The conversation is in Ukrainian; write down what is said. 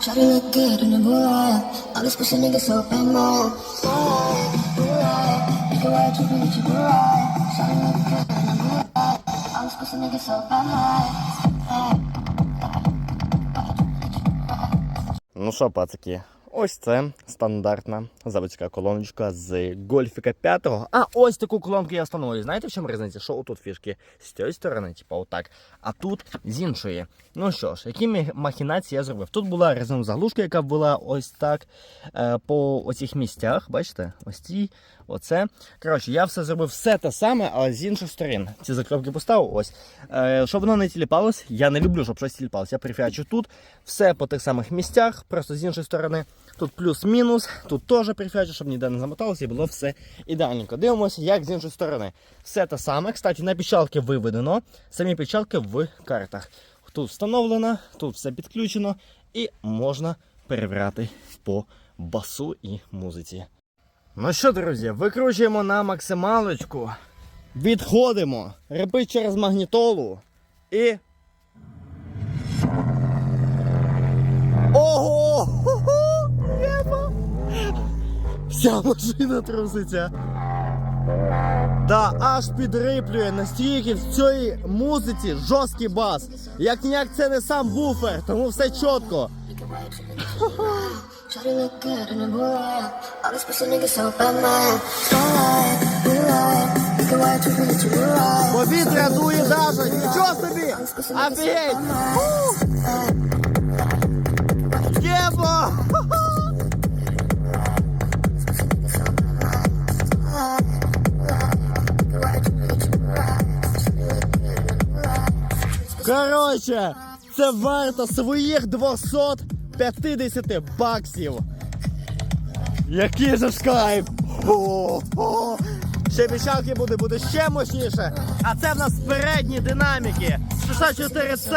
Try to look good in the Mariah. All these pussy niggas so bad, man. Nigga, why you tripping? Get your Mariah. Try to look good in the Mariah. All these pussy niggas so bad, man. Ну що, пацики, ось це стандартна заводська колоночка з гольфіка 5. А ось таку колонку я встановлюю. Знаєте, в чому різниця? Що отут фішки з цієї сторони, типу отак, а тут з іншої. Ну що ж, які махінації я зробив? Тут була резинова заглушка, яка була ось так е, по оцих місцях. Бачите? Ось ці, оце. Коротше, я все зробив все те саме, але з інших сторін. Ці закропки поставив. Ось. Е, щоб воно не тіліпалось, я не люблю, щоб щось тіліпалось. Я прифячу тут все по тих самих місцях, просто з іншої сторони. Тут плюс-мінус, тут теж прифячу, щоб ніде не замоталося і було все ідеальненько. Дивимося, як з іншої сторони. Все те саме. Кстати, на печалки виведено. Самі печалки в картах. Тут встановлено, тут все підключено і можна перевіряти по басу і музиці. Ну що, друзі, викручуємо на максималочку. Відходимо. Репить через магнітолу. І. Ого! Вся машина труситься. Да, аж підриплює настільки в цій музиці жорсткий бас. Як ніяк це не сам буфер, тому все чітко. Повітря дує даже, нічого собі! Офігеть! Небо! Короче, це варто своїх 250 баксів. Який же ж кайф! О-о-о! Ще мішалки буде, буде ще мощніше. А це в нас передні динаміки. 64C.